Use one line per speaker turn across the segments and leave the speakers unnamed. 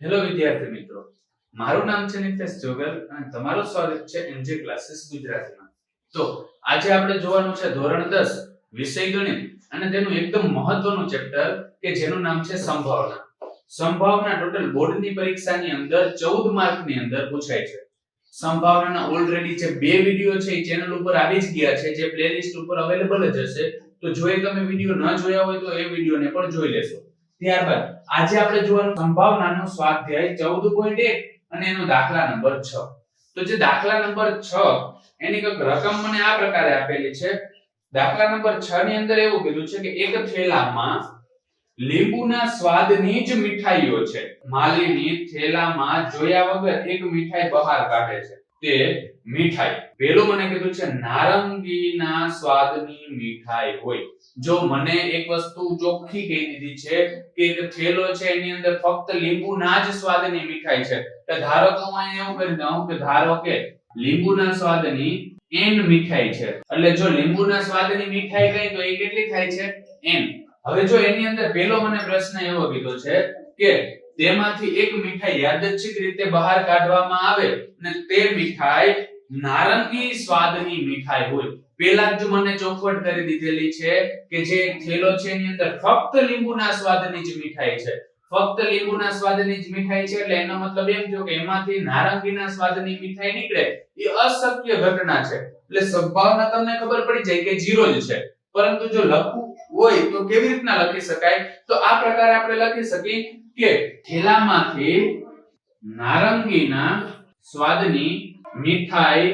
Hello વિદ્યાર્થી મિત્રો. મારું નામ છે નિતેશ જોગલ અને તમારું સ્વાગત છે એનજે ક્લાસીસ ગુજરાતીમાં. તો આજે આપણે જોવાનું છે ધોરણ 10 વિષય ગણિત અને તેનું એકદમ મહત્વનું ચેપ્ટર કે જેનું નામ છે સંભાવના. સંભાવના ટોટલ બોર્ડની પરીક્ષાની અંદર 14 માર્કની અંદર પૂછાય છે. સંભાવનાના ઓલરેડી જે બે વિડિયો છે એ ચેનલ ઉપર આવી જ ગયા છે. જે પ્લેલિસ્ટ ઉપર અવેલેબલ જ હશે. તો જો એ તમે વિડિયો ન જોયા હોય તો એ વિડિયોને પણ જોઈ લેશો. ત્યારબાદ આજે આપણે જોવાનું સંભાવનાનો સ્વાધ્યાય 14.1 અને એનો દાખલા નંબર 6 તો જે દાખલા નંબર 6 એની કંઈક રકમ મને આ પ્રકારે આપેલી છે. દાખલા નંબર 6 ની અંદર એવું કીધું છે કે એક થેલામાં લીંબુના સ્વાદની જ મીઠાઈઓ છે. માલીની થેલામાં જોયા વગર એક મીઠાઈ બહાર કાઢે છે. તે મીઠાઈ. પેલું મને કીધું છે, નારંગીના સ્વાદની મીઠાઈ હોય. જો મને એક વસ્તુ ચોખ્ખી કહી દીધી છે કે એક થેલો છે, એની અંદર ફક્ત લીંબુના જ સ્વાદની મીઠાઈ છે. તો ધારો કે હું એવું કરી દઉં કે ધારો કે લીંબુના સ્વાદની એન મીઠાઈ છે. એટલે જો લીંબુના સ્વાદની મીઠાઈ કઈ તો એ કેટલી થાય છે? એન હવે જો એની અંદર પેલો મને પ્રશ્ન એવો કીધો છે કે તેમાંથી એક મીઠાઈ યાદચ્છિક રીતે બહાર કાઢવામાં આવે અને તે મીઠાઈ નારંગી સ્વાદની મીઠાઈ હોય. પેલા જ મને ચોખવટ કરી દીધેલી છે કે જે થેલો છે એની અંદર ફક્ત લીંબુના સ્વાદની જ મીઠાઈ છે. ફક્ત લીંબુના સ્વાદની જ મીઠાઈ છે એટલે એનો મતલબ એમ થયો કે એમાંથી નારંગીના સ્વાદની મીઠાઈ નીકળે. એ અશક્ય ઘટના છે. એટલે સંભાવના તમને ખબર પડી જાય કે ઝીરો જ છે. પરંતુ જો લખવું હોય તો કેવી રીતના લખી શકાય? તો આ પ્રકારે આપણે લખી શકીએ કે થેલામાંથી નારંગીના સ્વાદની મીઠાઈ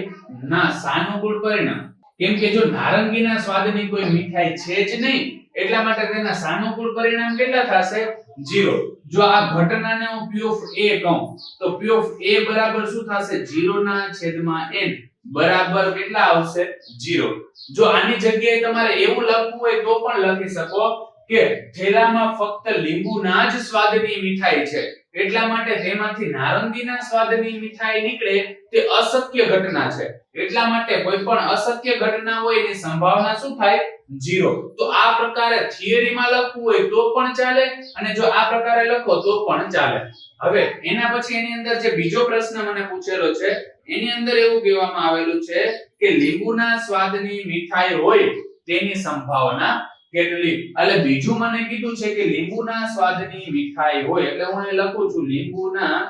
ના સાનુકૂળ પરિણામ. કેમ કે જો નારંગીના સ્વાદની કોઈ મીઠાઈ છે જ નહીં, એટલા માટે તેના સાનુકૂળ પરિણામ કેટલા થશે? 0 જો આ ઘટનાને હું p ઓફ a કહું, તો p ઓફ a બરાબર શું થશે? 0 ના છેદમાં n બરાબર કેટલા આવશે? 0 જો આની જગ્યાએ તમારે એવું લખવું હોય તો પણ લખી શકો. કે ઠેલામાં ફક્ત લીંબુના જ સ્વાદની મીઠાઈ છે. એટલા માટે તેમાંથી નારંગીના સ્વાદની મીઠાઈ નીકળે તે અશક્ય ઘટના છે. એટલા માટે કોઈ પણ અશક્ય ઘટના હોય એની સંભાવના શું થાય? ઝીરો. તો આ પ્રકારે થિયરીમાં લખવું હોય તો પણ ચાલે અને જો આ પ્રકારે લખો તો પણ ચાલે. હવે એના પછી એની અંદર જે બીજો પ્રશ્ન મને પૂછેલો છે, એની અંદર એવું કહેવામાં આવેલું છે કે લીંબુના સ્વાદની મીઠાઈ હોય તેની સંભાવના કેટલી? એટલે બીજું મને કીધું છે કે લીંબુના સ્વાદની મીઠાઈ હોય, એટલે હું અહીં લખું છું, લીંબુના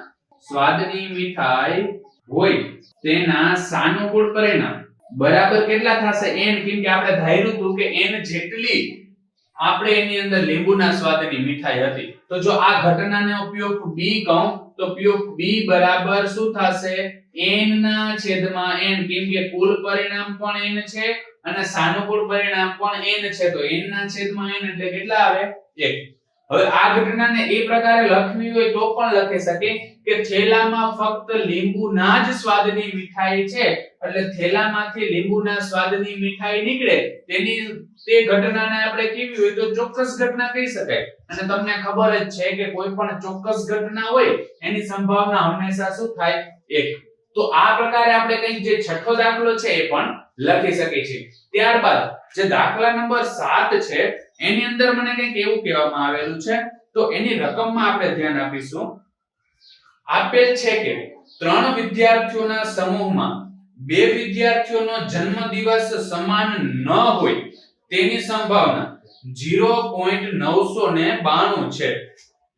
સ્વાદની મીઠાઈ હોય, તેના સાનુકૂળ પરિણામ. બરાબર કેટલા થશે? n કેમ કે આપણે ધાર્યું હતું કે n જેટલી આપણે એની અંદર લીંબુના સ્વાદની મીઠાઈ હતી. તો જો આ ઘટનાને ઉપયોગ b કહું, તો ઉપયોગ b બરાબર શું થશે? N ના છેદમાં n, કેમ કે કુલ પરિણામ પણ n છે અને સાનુકૂળ પરિણામ પણ n છે. તો n ના છેદમાં n એટલે કેટલા આવે? 1 હવે આ ઘટનાને એ પ્રકારે લખવી હોય તો પણ લખી શકે કે થેલામાં ફક્ત લીંબુના જ સ્વાદની મીઠાઈ છે. એટલે થેલામાંથી લીંબુના સ્વાદની મીઠાઈ નીકળે. તેની તે ઘટનાને આપણે કેવી હોય તો ચોક્કસ ઘટના કહી શકાય. અને તમને ખબર જ છે કે કોઈ પણ ચોક્કસ ઘટના હોય એની સંભાવના હંમેશા શું થાય? એક. તો આ પ્રકારે આપણે કંઈક જે છઠ્ઠો દાખલો છે એ પણ લખી શકીએ છીએ. ત્યારબાદ જે દાખલા નંબર 7 છે, એની અંદર મને કંઈક એવું કહેવામાં આવેલું છે. તો એની રકમમાં આપણે ધ્યાન આપીશું. આપેલ છે કે ત્રણ વિદ્યાર્થીઓના સમૂહમાં બે વિદ્યાર્થીઓનો જન્મદિવસ સમાન ન હોય, તેની સંભાવના 0.992 છે.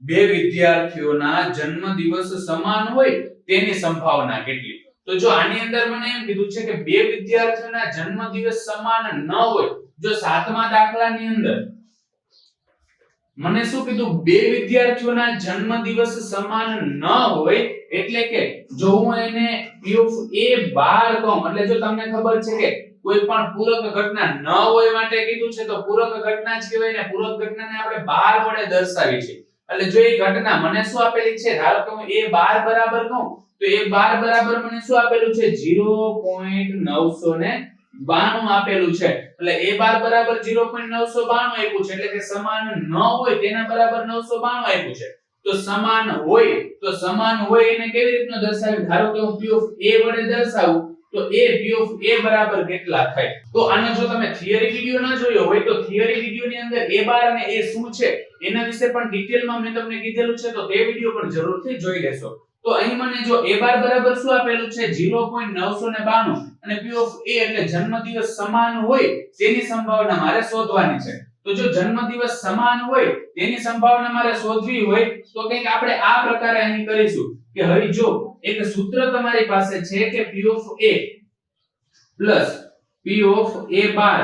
બે વિદ્યાર્થીઓના જન્મદિવસ સમાન હોય તેની સંભાવના કેટલી? તો જો આની અંદર મને એમ કીધું છે કે બે વિદ્યાર્થીઓના જન્મદિવસ સમાન ન હોય, જો સાતમા દાખલાની અંદર મને શું કીધું? બે વિદ્યાર્થીઓના જન્મદિવસ સમાન ન હોય એટલે કે જો હું એને p of a બાર કહું, એટલે જો તમને ખબર છે કે કોઈ પણ પૂરક ઘટના ન હોય માટે કીધું છે, તો પૂરક ઘટના જ કહેવાય ને, પૂરક ઘટનાને આપણે બાર વડે દર્શાવી છે. એટલે જો એ ઘટના મને શું આપેલી છે? ધારો કે હું a 12 બરાબર કહું, તો a બાર બરાબર મને શું આપેલું છે? 0.992 આપેલું છે. એટલે a 12 બરાબર 0.992 આપ્યું છે, એટલે કે સમાન ન હોય તેના બરાબર 992 આપ્યું છે. તો સમાન હોય, તો સમાન હોય એને કેવી રીતના દર્શાવી ધારો કે હું p of a વડે દર્શાવું તો a b ઓફ a બરાબર કેટલા થાય? તો આનો જો તમે થિયરી વિડિયો ના જોયો હોય તો થિયરી વિડિયો ની અંદર a બાર અને a શું છે? એના વિશે પણ ડિટેલમાં મેં તમને કીધેલું છે, તો તે વિડિયો પણ જરૂરથી જોઈ લેશો. તો અહીં મને જો a બાર બરાબર શું આપેલું છે? 0.992 અને p ઓફ a એટલે જન્મદિવસ સમાન હોય તેની સંભાવના મારે શોધવાની છે. તો જો જન્મદિવસ સમાન હોય, તેની સંભાવના મારે શોધવી હોય, તો કંઈક આપણે આ પ્રકારે અહીં કરીશું કે હવે જો એક સૂત્ર તમારી પાસે છે કે p of a plus p of a bar,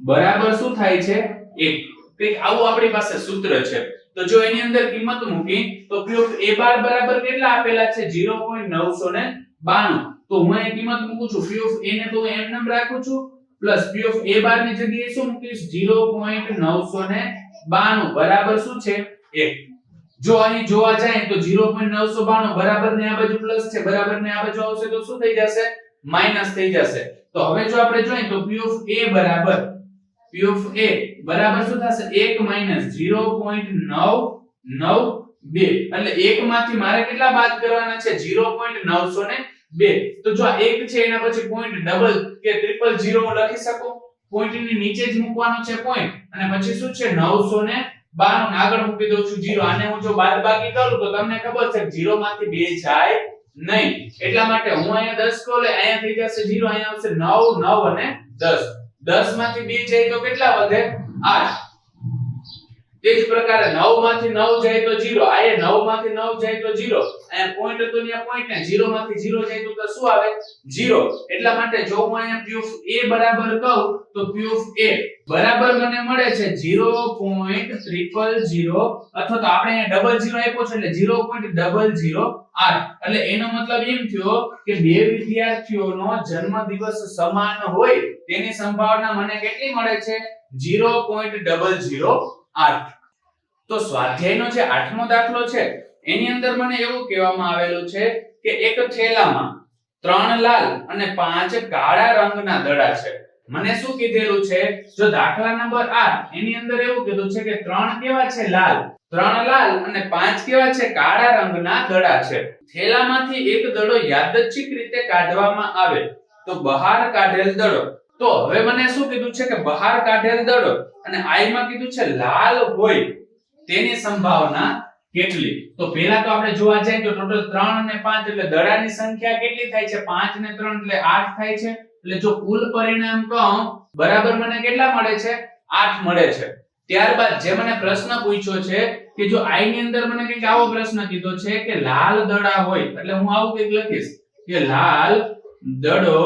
બરાબર શું થાય છે? 1 કંઈક આવું આપણી પાસે સૂત્ર છે. તો જો એની અંદર કિંમત મૂકી, તો p ઓફ a બાર બરાબર કેટલા આપેલા છે? 0.992 તો હું અહીં કિંમત મૂકું છું p ઓફ a ને તો હું એમ નામ રાખું છું? પ્લસ p ઓફ a બારની જગ્યાએ શું મૂકીશ? 0.992 બરાબર શું છે? 1 જો અહીં જોવા જાય તો 0.992 બરાબર ને આ બાજુ પ્લસ છે, બરાબર ને આ બાજુ આવશે તો શું થઈ જશે? માઇનસ થઈ જશે. તો હવે જો આપણે જોઈએ તો p ઓફ a બરાબર. P ઓફ a બરાબર શું થશે? 1 માઇનસ 0.992 એટલે 1 માંથી મારે કેટલા બાદ કરવાના છે? 0.902 તો જો આ 1 છે, એના પછી પોઈન્ટ ડબલ કે ટ્રિપલ 0 હું લખી શકું? પોઈન્ટની નીચે જ મૂકવાનો છે પોઈન્ટ અને પછી શું છે? 900 ને 92 ને આગળ મૂકી દઉં છું 0 આને હું જો બાદબાકી કરું, તો તમને ખબર છે 0 માંથી 2 જાય નહીં. એટલા માટે હું અહીંયા 10 કહું એટલે અહીંયા થઈ જશે 0 અહીંયા આવશે 9 9 અને 10 10 માંથી 2 જાય તો કેટલા વધે? 8 તે જ પ્રકારે 9 માંથી 9 જાય તો 0 આયે 9 માંથી 9 જાય તો 0 અહીંયા પોઈન્ટ હતો ને પોઈન્ટ ને 0 માંથી 0 જાય તો શું આવે? 0 એટલા માટે જો હું અહીંયા p a બરાબર કહું, તો p a. બરાબર મને મળે છે 0.000 અથવા તો આપણે અહીંયા ડબલ 0 આપ્યો છે એટલે 0.008 એટલે એનો મતલબ એમ થયો કે બે વિદ્યાર્થીઓનો જન્મદિવસ સમાન હોય, તેની સંભાવના મને કેટલી મળે છે? 0.008 તો સ્વાધ્યાયનો જે આઠમો દાખલો છે, એની અંદર મને એવું કહેવામાં આવેલું છે કે એક થેલામાં ત્રણ લાલ અને પાંચ કાળા રંગના દડા છે. મને શું કીધેલું છે? જો દાખલા નંબર 8 એની અંદર એવું કીધું છે કે ત્રણ કેવા છે લાલ? ત્રણ લાલ અને પાંચ કેવા છે કાળા રંગના દડા છે. થેલામાંથી એક દડો યાદચ્છિક રીતે કાઢવામાં આવે. તો બહાર કાઢેલ દડો તો હવે મને શું કીધું છે કે બહાર કાઢેલ દડો અને આઈ માં કીધું છે લાલ હોય તેની સંભાવના કેટલી? તો પહેલા તો આપણે જોવા જઈએ તો ટોટલ 3 અને 5 એટલે દડાની સંખ્યા કેટલી થાય છે? 5 ને 3 એટલે 8 થાય છે. એટલે જો કુલ પરિણામ કહું, બરાબર મને કેટલા મળે છે? 8 મળે છે. ત્યારબાદ જે મને પ્રશ્ન પૂછ્યો છે કે જો આઈ ની અંદર મને કંઈક આવો પ્રશ્ન કીધો છે કે લાલ દડા હોય, એટલે હું આવું કંઈક લખીશ કે લાલ દડો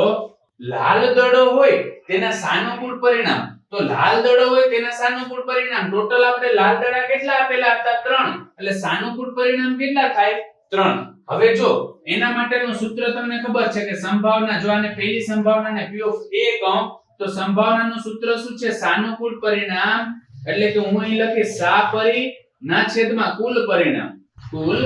લાલ દડો હોય તેના સાનુકૂળ પરિણામ. તો લાલ દડો હોય તેના સાનુકૂળ પરિણામ. ટોટલ આપણે લાલ દડા કેટલા આપેલા હતા? 3 એટલે સાનુકૂળ પરિણામ કેટલા થાય? 3 હવે જો, એના માટેનું સૂત્ર તમને ખબર છે કે સંભાવના, જો આને પહેલી સંભાવનાને p of a કહું, તો સંભાવનાનું સૂત્ર શું છે? સાનુકૂળ પરિણામ. એટલે કે હું અહીં લખીશ સા પરી ના છેદમાં કુલ પરિણામ. કુલ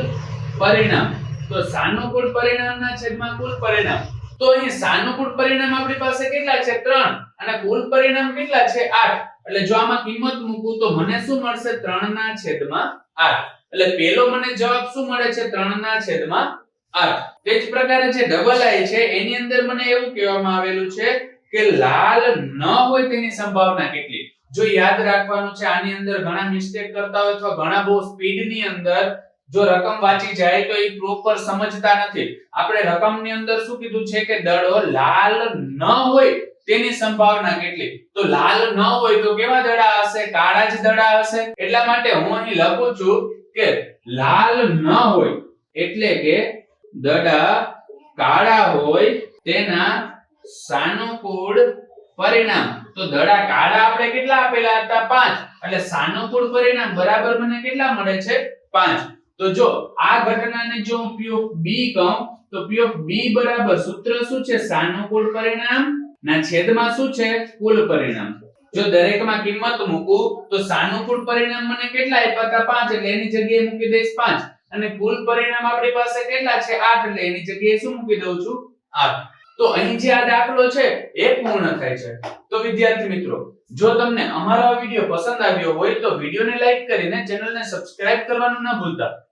પરિણામ. તો સાનુકૂળ પરિણામના છેદમાં કુલ પરિણામ. તો અહીં સાનુકૂળ પરિણામ આપણી પાસે કેટલા છે? 3 અને કુલ પરિણામ કેટલા છે? 8 એટલે જો આમાં કિંમત મૂકું તો મને શું મળશે? 3 ના છેદમાં 8 એટલે પેલો મને જવાબ શું મળે છે? 3 ના છેદમાં 8 તે જ પ્રકારે જે ડબલ આઈ છે, એની અંદર મને એવું કહેવામાં આવેલું છે કે લાલ ન હોય તેની સંભાવના કેટલી. જો યાદ રાખવાનું છે, આની અંદર ઘણા મિસ્ટેક કરતા હોય અથવા ઘણા બહુ સ્પીડની અંદર જો રકમ વાંચી જાય તો એ પ્રોપર સમજતા નથી. આપણે રકમની અંદર શું કીધું છે કે દડો લાલ ન હોય તેની સંભાવના કેટલી? તો લાલ ન હોય તો કેવા દડા હશે? કાળા જ દડા હશે? એટલા માટે હું અહીં લખું છું કે લાલ ન હોય એટલે કે દડા કાળા હોય તેના સાનુકૂળ પરિણામ. તો દડા કાળા આપણે કેટલા આપેલા હતા? પાંચ. એટલે સાનુકૂળ પરિણામ બરાબર મને કેટલા મળે છે? 5 તો જો આ ઘટનાને જો હું p of b કહું, તો p of b બરાબર સૂત્ર શું છે? સાનુકૂળ પરિણામ? ના, છેદમાં શું છે? કુલ પરિણામ. જો દરેકમાં કિંમત મૂકું, તો સાનુકૂળ પરિણામ મને કેટલા આપ્યા હતા? 5 એટલે એની જગ્યાએ મૂકી દઈશ 5 અને કુલ પરિણામ આપણી પાસે કેટલા છે? 8 એટલે એની જગ્યાએ શું મૂકી દઉં છું? 8 તો અહીં જે આ દાખલો છે, એ પૂર્ણ થાય છે. તો વિદ્યાર્થી મિત્રો, જો તમને અમારો આ વિડિયો પસંદ આવ્યો હોય, તો વિડિયોને લાઈક કરીને ચેનલને સબસ્ક્રાઇબ કરવાનું ન ભૂલતા.